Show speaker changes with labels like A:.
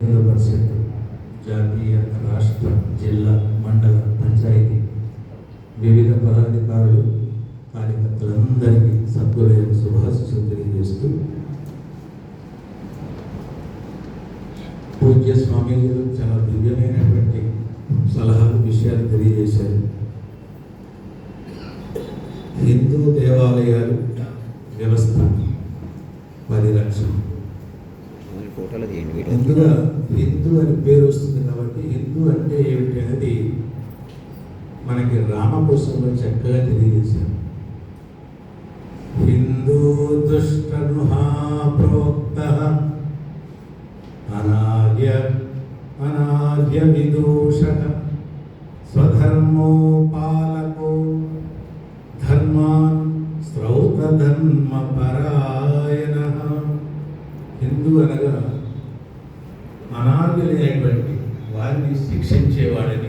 A: జిల్లా పరిషత్ జాతీయ రాష్ట్ర జిల్లా మండల పంచాయతీ. వివిధ పదాధికారులు కార్యకర్తలందరికీ సద్గురు శుభాశిస్సులు తెలియజేస్తూ పూజ్య స్వామీజీలు చాలా దివ్యమైనటువంటి సలహాలు విషయాలు తెలియజేశారు. హిందూ దేవాలయాలు వ్యవస్థ పరిరక్షణ
B: చేయండి తీయండి వీడియో
A: ముందుగా హిందూ అని పేరు వస్తుంది కాబట్టి హిందూ అంటే ఏమిటి అనేది మనకి రామకోశంలో చక్కగా తెలియజేశారు. హిందూ దుష్టనుహా ప్రోక్త అనార్య అనార్య విదూషక స్వధర్మో పాలకో ధర్మాన్ శ్రౌత ధర్మ పరాయణ హిందూ అనగా అనార్యులైనటువంటి వారిని శిక్షించేవాడని